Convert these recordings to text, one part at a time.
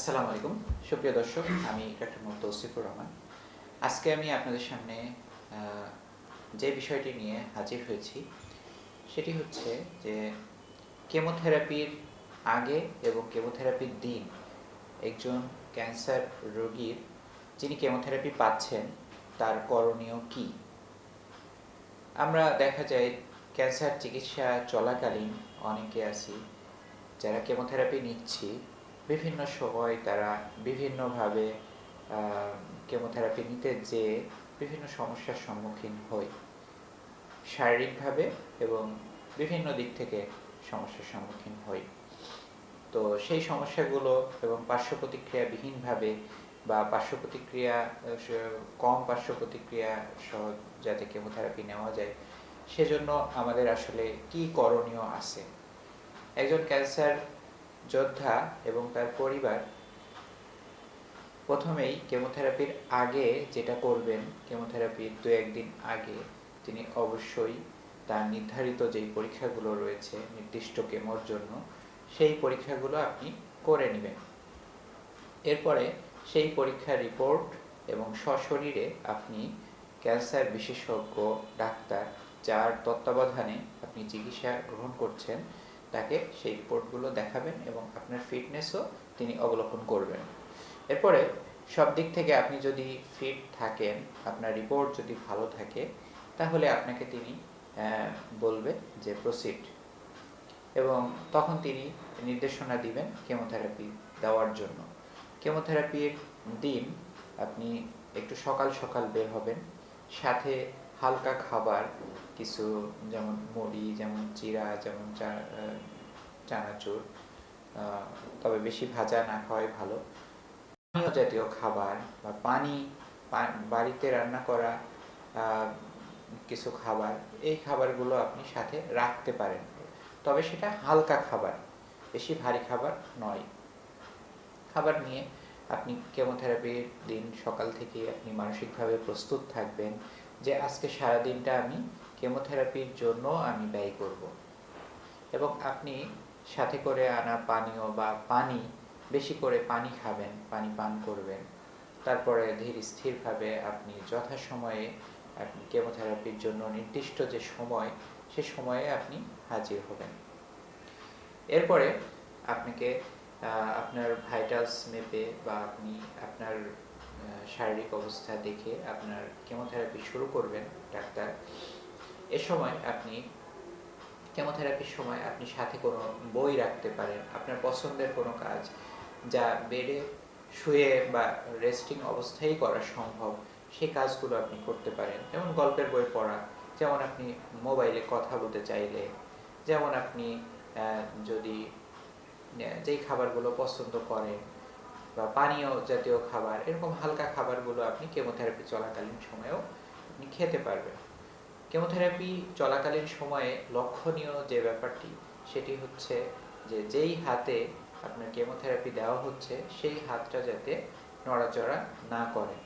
আসসালামু আলাইকুম। সুপ্রিয় দর্শক, আমি ডক্টর মোহাম্মদ তৌসিফুর রহমান। আজকে আমি আপনাদের সামনে যে বিষয়টি নিয়ে হাজির হয়েছি, সেটি হচ্ছে যে কেমোথেরাপির আগে এবং কেমোথেরাপির দিন একজন ক্যান্সার রোগীর, যিনি কেমোথেরাপি পাচ্ছেন, তার করণীয় কি? আমরা দেখা যায়, ক্যান্সার চিকিৎসা চলাকালীন অনেকে আছি যারা কেমোথেরাপি নিচ্ছি বিভিন্ন সময় তারা বিভিন্নভাবে কেমোথেরাপি নিতে যেয়ে বিভিন্ন সমস্যার সম্মুখীন হই শারীরিকভাবে এবং বিভিন্ন দিক থেকে সমস্যার সম্মুখীন হই তো সেই সমস্যাগুলো এবং পার্শ্ব প্রতিক্রিয়াবিহীনভাবে বা পার্শ্ব প্রতিক্রিয়া কম পার্শ্ব প্রতিক্রিয়া সহ যাতে কেমোথেরাপি নেওয়া যায়, সেজন্য আমাদের আসলে কি করণীয় আছে? একজন ক্যান্সার যোদ্ধা এবং তার পরিবার প্রথমেই কেমোথেরাপির আগে যেটা করবেন, কেমোথেরাপির দু একদিন আগে তিনি অবশ্যই তার নির্ধারিত যেই পরীক্ষাগুলো রয়েছে, নির্দিষ্ট কেমোর জন্য, সেই পরীক্ষাগুলো আপনি করে নেবেন। এরপরে সেই পরীক্ষার রিপোর্ট এবং সশরীরে আপনি ক্যান্সার বিশেষজ্ঞ, ডাক্তার, যার তত্ত্বাবধানে আপনি চিকিৎসা গ্রহণ করছেন তাকে সেই রিপোর্টগুলো দেখাবেন এবং আপনার ফিটনেসও তিনি অবলোকন করবেন। এরপরে সব দিক থেকে আপনি যদি ফিট থাকেন, আপনার রিপোর্ট যদি ভালো থাকে, তাহলে আপনাকে তিনি বলবে যে প্রসিড। এবং তখন তিনি নির্দেশনা দিবেন কেমোথেরাপি দেওয়ার জন্য। কেমোথেরাপির দিন আপনি একটু সকাল সকাল বের হবেন, সাথে হালকা খাবার কিছু যেমন মুড়ি, যেমন চিরা যেমন চানাচুর তবে বেশি ভাজা না খাওয়াই ভালো। পানীয় জাতীয় খাবার বা পানি বাড়িতে রান্না করা কিছু খাবার, এই খাবারগুলো আপনি সাথে রাখতে পারেন। তবে সেটা হালকা খাবার, বেশি ভারী খাবার নয়। খাবার নিয়ে আপনি কেমোথেরাপির দিন সকাল থেকে আপনি মানসিকভাবে প্রস্তুত থাকবেন যে আজকে সারা দিনটা আমি কেমোথেরাপির জন্য আমি ব্যয় করব। এবং আপনি সাথে করে আনা পানীয় বা পানি, বেশি করে পানি খাবেন, পানি পান করবেন। তারপরে ধীর স্থিরভাবে আপনি যথাসময়ে আপনি কেমোথেরাপির জন্য নির্দিষ্ট যে সময়, সে সময়ে আপনি হাজির হবেন। এরপরে আপনাকে আপনার ভাইটালস মেপে বা আপনি আপনার শারীরিক অবস্থা দেখে আপনার কেমোথেরাপি শুরু করবেন ডাক্তার। এ সময় আপনি, কেমোথেরাপির সময় আপনি সাথে কোনো বই রাখতে পারেন, আপনার পছন্দের কোনো কাজ যা বেডে শুয়ে বা রেস্টিং অবস্থায় করা সম্ভব সেই কাজগুলো আপনি করতে পারেন। যেমন গল্পের বই পড়া, যেমন আপনি মোবাইলে কথা বলতে চাইলে, যেমন আপনি যদি যেই খাবারগুলো পছন্দ করেন বা পানীয় জাতীয় খাবার, এরকম হালকা খাবারগুলো আপনি কেমোথেরাপি চলাকালীন সময়েও আপনি খেতে পারবেন। কেমোথেরাপি চলাকালীন সময়ে লক্ষণীয় যে ব্যাপারটি, সেটি হচ্ছে যে যেই হাতে আপনার কেমোথেরাপি দেওয়া হচ্ছে, সেই হাতটা যাতে নড়াচড়া না করে।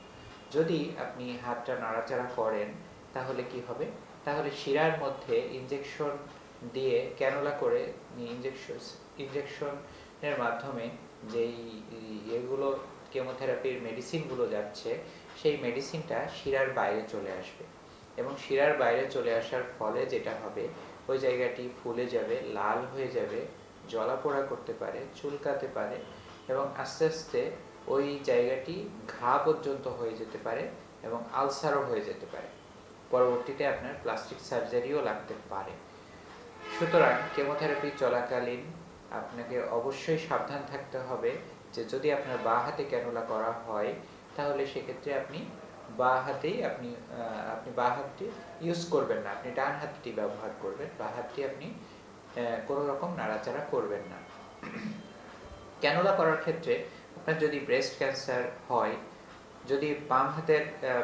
যদি আপনি হাতটা নাড়াচাড়া করেন, তাহলে কি হবে? তাহলে শিরার মধ্যে ইনজেকশন দিয়ে ক্যানোলা করে ইনজেকশন ইনজেকশনের মাধ্যমে যেই এগুলো কেমোথেরাপির মেডিসিনগুলো যাচ্ছে, সেই মেডিসিনটা শিরার বাইরে চলে আসবে। এবং শিরার বাইরে চলে আসার ফলে যেটা হবে, ওই জায়গাটি ফুলে যাবে, লাল হয়ে যাবে, জলাপোড়া করতে পারে, চুলকাতে পারে এবং আস্তে আস্তে ওই জায়গাটি ঘা পর্যন্ত হয়ে যেতে পারে এবং আলসারও হয়ে যেতে পারে। পরবর্তীতে আপনার প্লাস্টিক সার্জারিও লাগতে পারে। সুতরাং কেমোথেরাপি চলাকালীন আপনাকে অবশ্যই সাবধান থাকতে হবে যে যদি আপনার বাঁ হাতে ক্যানোলা করা হয়, তাহলে সেক্ষেত্রে আপনি বাঁ হাতেই আপনি আপনি বাঁ হাতটি ইউজ করবেন না। আপনি ডান হাতটি ব্যবহার করবেন, বা হাতটি আপনি কোনো রকম নাড়াচাড়া করবেন না। ক্যানোলা করার ক্ষেত্রে আপনার যদি ব্রেস্ট ক্যান্সার হয়, যদি বাম হাতের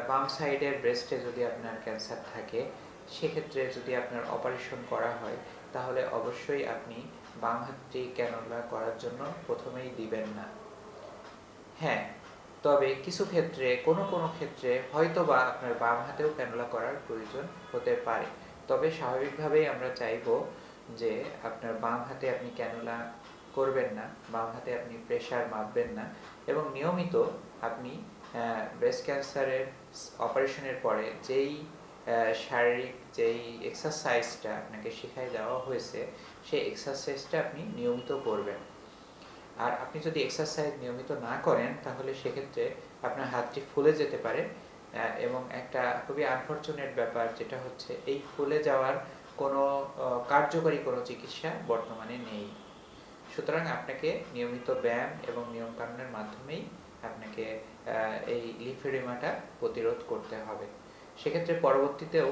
বাম সাইডের ব্রেস্টে যদি আপনার ক্যান্সার থাকে, সেক্ষেত্রে যদি আপনার অপারেশন করা হয়, তাহলে অবশ্যই আপনি বাম হাতটি ক্যানোলা করার জন্য প্রথমেই দিবেন না। হ্যাঁ তবে কিছু ক্ষেত্রে, কোনো কোনো ক্ষেত্রে হয়তো বা আপনার বাম হাতেও ক্যানোলা করার প্রয়োজন হতে পারে। তবে স্বাভাবিকভাবেই আমরা চাইব যে আপনার বাম হাতে আপনি ক্যানোলা করবেন না, বাম হাতে আপনি প্রেশার মাপবেন না এবং নিয়মিত আপনি ব্রেস্ট ক্যান্সারের অপারেশনের পরে যেই শারীরিক যেই এক্সারসাইজটা আপনাকে শেখাই দেওয়া হয়েছে, সেই এক্সারসাইজটা আপনি নিয়মিত করবেন। আর আপনি যদি এক্সারসাইজ নিয়মিত না করেন, তাহলে সেক্ষেত্রে আপনার হাতটি ফুলে যেতে পারে এবং একটা খুবই আনফর্চুনেট ব্যাপার যেটা হচ্ছে, এই ফুলে যাওয়ার কোনো কার্যকরী কোনো চিকিৎসা বর্তমানে নেই। সুতরাং আপনাকে নিয়মিত ব্যায়াম এবং নিয়মকানুনের মাধ্যমেই আপনাকে এই লিফেডিমাটা প্রতিরোধ করতে হবে। সেক্ষেত্রে পরবর্তীতেও